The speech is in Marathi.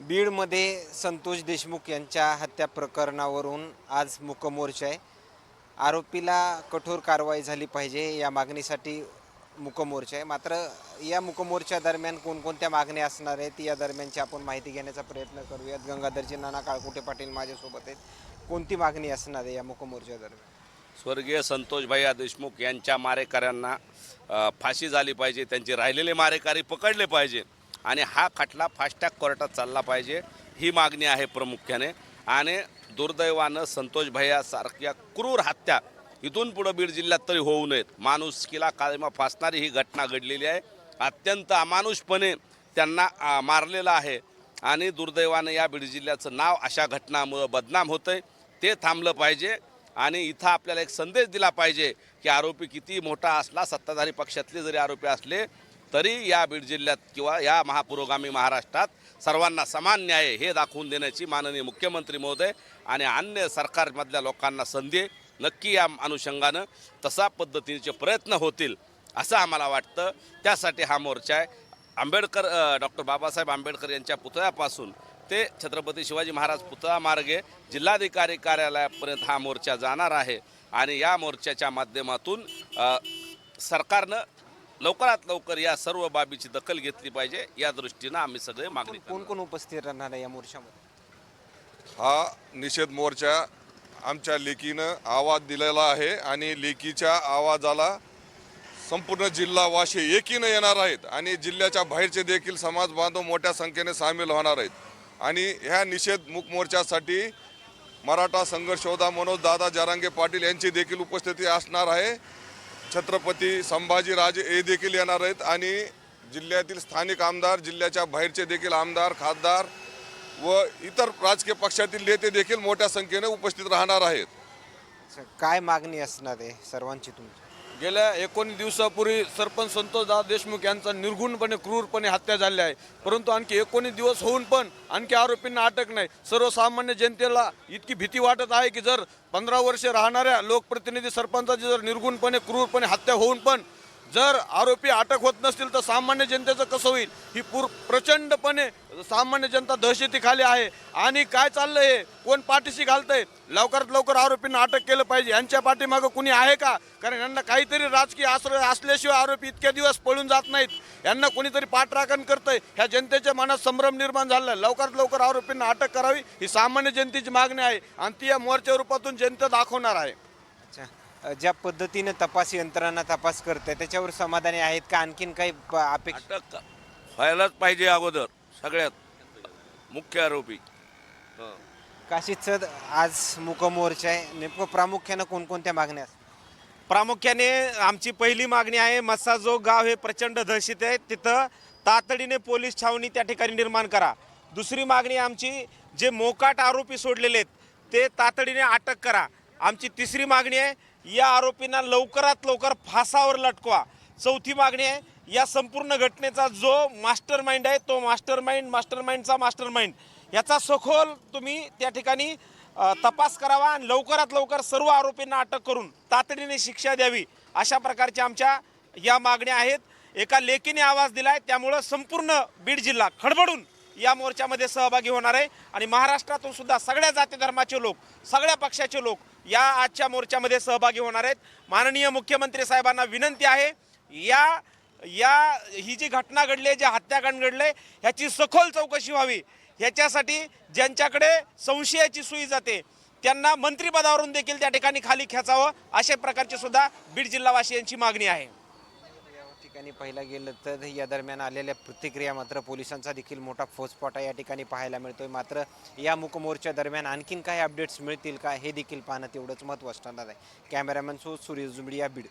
बीडमध्ये संतोष देशमुख यांच्या हत्या प्रकरणावरून आज मुकमोर्चा आहे. आरोपीला कठोर कारवाई झाली पाहिजे या मागणीसाठी मुकमोर्चा आहे. मात्र या मुकमोर्चा दरम्यान कोणकोणत्या मागण्या असणार आहेत या दरम्यानची आपण माहिती घेण्याचा प्रयत्न करूयात. गंगाधरजी नाना काळकुटे पाटील माझ्यासोबत आहेत. कोणती मागणी असणार आहे या मुकमोर्चा दरम्यान? स्वर्गीय संतोष भैया देशमुख यांच्या मारेकऱ्यांना फाशी झाली पाहिजे त्यांचे राहिलेले मारेकरी पकडले पाहिजे आणि हा खटला फास्टॅग कोर्टात चालला पाहिजे ही मागणी आहे प्रामुख्याने. आणि दुर्दैवानं संतोष भैयासारख्या क्रूर हत्या इथून पुढं बीड जिल्ह्यात तरी होऊ नयेत. माणुसकीला काळीमा फासणारी ही घटना घडलेली आहे. अत्यंत अमानुषपणे त्यांना मारलेलं आहे. आणि दुर्दैवानं या बीड जिल्ह्याचं नाव अशा घटनामुळं बदनाम होतंय. ते थांबलं पाहिजे आणि इथं आपल्याला एक संदेश दिला पाहिजे की आरोपी किती मोठा असला सत्ताधारी पक्षातले जरी आरोपी असले तरी या बीड जिल्ह्यात किंवा या महापुरोगामी महाराष्ट्रात सर्वांना समान न्याय हे दाखवून देण्याची माननीय मुख्यमंत्री महोदय आणि अन्य सरकारमधल्या लोकांना संधी नक्की या अनुषंगानं तसा पद्धतीचे प्रयत्न होतील असं आम्हाला वाटतं. त्यासाठी हा मोर्चा आहे. आंबेडकर डॉक्टर बाबासाहेब आंबेडकर यांच्या पुतळ्यापासून ते छत्रपती शिवाजी महाराज पुतळा मार्गे जिल्हाधिकारी कार्यालयापर्यंत हा मोर्चा जाणार आहे. आणि या मोर्चाच्या माध्यमातून सरकारनं लवकरात लवकर या सर्व बाबीची दखल घेतली पाहिजे या दृष्टीनं आम्ही सगळे मागणी करतो. कोण कोण उपस्थित राहणार आहे या मोर्चामध्ये? हा निषेध मोर्चा आमच्या लेकीनं आवाज दिलेला आहे आणि लेकीच्या आवाजाला संपूर्ण जिल्हा वाशी एकीनं येणार आहेत आणि जिल्ह्याच्या बाहेरचे देखील समाज बांधव मोठ्या संख्येने सामील होणार आहेत. आणि ह्या निषेध मुक मोर्चासाठी मराठा संघर्ष योद्धा मनोज दादा जरांगे पाटील यांची देखील उपस्थिती असणार आहे. छत्रपती संभाजीराजे हे देखील येणार आहेत आणि जिल्ह्यातील स्थानिक आमदार जिल्ह्याच्या बाहेरचे देखील आमदार खासदार व इतर राजकीय पक्षातील नेते देखील मोठ्या संख्येने उपस्थित राहणार आहेत. काय मागणी असणार आहे सर्वांची तुमची? गेल्या एकोणीस दिवसापूर्वी सरपंच संतोषदास देशमुख यांचा निर्घुणपणे क्रूरपणे हत्या झाली आहे. परंतु आणखी एकोणीस दिवस होऊन पण आणखी आरोपींना अटक नाही. सर्वसामान्य जनतेला इतकी भीती वाटत आहे की जर पंधरा वर्षे राहणाऱ्या लोकप्रतिनिधी सरपंचाची जर निर्गुणपणे क्रूरपणे हत्या होऊन पण जर आरोपी अटक होत नसतील तर सामान्य जनतेचं कसं होईल? ही पूर प्रचंडपणे सामान्य जनता दहशतीखाली आहे. आणि काय चाललंय हे? कोण पाठीशी घालतंय? लवकरात लवकर आरोपींना अटक केलं पाहिजे. यांच्या पाठीमागं कुणी आहे का? कारण यांना काहीतरी राजकीय आश्रय असल्याशिवाय आरोपी इतक्या दिवस पळून जात नाहीत. यांना कोणीतरी पाठराखण करतंय. ह्या जनतेच्या मनात संभ्रम निर्माण झाला लवकरात लवकर आरोपींना अटक करावी ही सामान्य जनतेची मागणी आहे. आणि ती या मोर्चा रूपातून जनता दाखवणार आहे. अच्छा. ज्या पद्धतीने तपास यंत्रणा तपास करते त्याच्यावर समाधानी आहेत का? आणखीन काही प- अपेक्षा अटक व्हायलाच पाहिजे अगोदर सगळ्यात मुख्य आरोपी. काशीद सर आज मुकमोर्चा आहे. नेमकं प्रामुख्यानं कोणकोणत्या मागण्या प्रामुख्याने आमची पहिली मागणी आहे मस्साजो गाव हे प्रचंड दहशत आहे. तिथं तातडीने पोलीस छावणी त्या ठिकाणी निर्माण करा. दुसरी मागणी आमची जे मोकाट आरोपी सोडलेले आहेत ते तातडीने अटक करा. आमची तिसरी मागणी आहे या आरोपींना लवकरात लवकर फासावर लटकवा. चौथी मागणी आहे या संपूर्ण घटनेचा जो मास्टर माइंड आहे तो मास्टर माइंड मास्टर माइंडचा मास्टर माइंड याचा सखोल तुम्ही त्या ठिकाणी तपास करावा आणि लवकरात लवकर सर्व आरोपींना अटक करून तातडीने शिक्षा द्यावी अशा प्रकारच्या आमच्या या मागण्या आहेत. एका लेखीने आवाज दिला आहे त्यामुळं संपूर्ण बीड जिल्हा खडबडून या मोर्चामध्ये सहभागी होणार आहे. आणि महाराष्ट्रातून सुद्धा सगळ्या जाती धर्माचे लोक सगळ्या पक्षाचे लोक या आजच्या मोर्चामध्ये सहभागी होणार आहेत. माननीय मुख्यमंत्री साहेबांना विनंती आहे या या ही जी घटना घडली आहे जे हत्याकांड घडले ह्याची सखोल चौकशी व्हावी. ह्याच्यासाठी ज्यांच्याकडे संशयाची सुई जाते त्यांना मंत्रिपदावरून देखील त्या ठिकाणी खाली खेचावं अशा प्रकारची सुद्धा बीड जिल्हावासियांची मागणी आहे. ठिकाणी पाहिलं गेलं तर या दरम्यान आलेल्या प्रतिक्रिया मात्र पोलिसांचा देखील मोठा फौजफाटा या ठिकाणी पाहायला मिळतोय. मात्र या मुकमोर्चा दरम्यान आणखीन काही अपडेट्स मिळतील का हे देखील पाहणं तेवढंच महत्त्वाचं ठरणार आहे. कॅमेरामॅन सो सूर्य जुंबडी या बीड.